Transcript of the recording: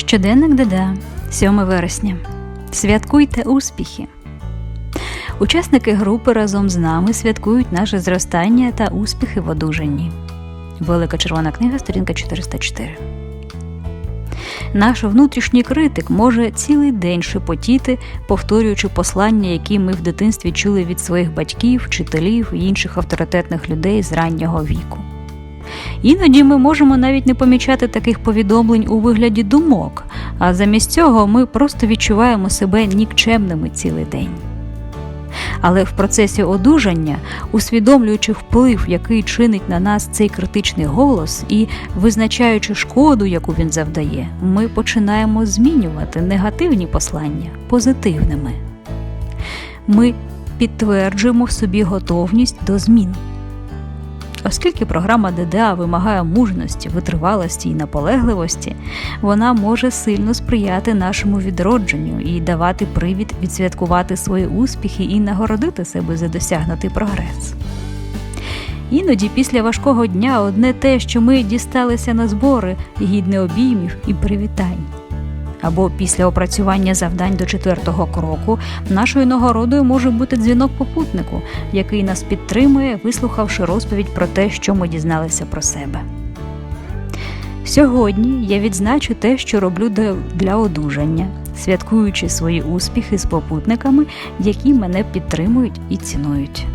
Щоденник ДДА, 7 вересня. Святкуйте успіхи. Учасники групи разом з нами святкують наше зростання та успіхи в одужанні. Велика червона книга, сторінка 404. Наш внутрішній критик може цілий день шепотіти, повторюючи послання, які ми в дитинстві чули від своїх батьків, вчителів і інших авторитетних людей з раннього віку. Іноді ми можемо навіть не помічати таких повідомлень у вигляді думок, а замість цього ми просто відчуваємо себе нікчемними цілий день. Але в процесі одужання, усвідомлюючи вплив, який чинить на нас цей критичний голос, і визначаючи шкоду, яку він завдає, ми починаємо змінювати негативні послання позитивними. Ми підтверджуємо в собі готовність до змін. Оскільки програма ДДА вимагає мужності, витривалості і наполегливості, вона може сильно сприяти нашому відродженню і давати привід відсвяткувати свої успіхи і нагородити себе за досягнутий прогрес. Іноді після важкого дня одне те, що ми дісталися на збори, гідне обіймів і привітань. Або після опрацювання завдань до четвертого кроку нашою нагородою може бути дзвінок попутнику, який нас підтримує, вислухавши розповідь про те, що ми дізналися про себе. Сьогодні я відзначу те, що роблю для- одужання, святкуючи свої успіхи з попутниками, які мене підтримують і цінують.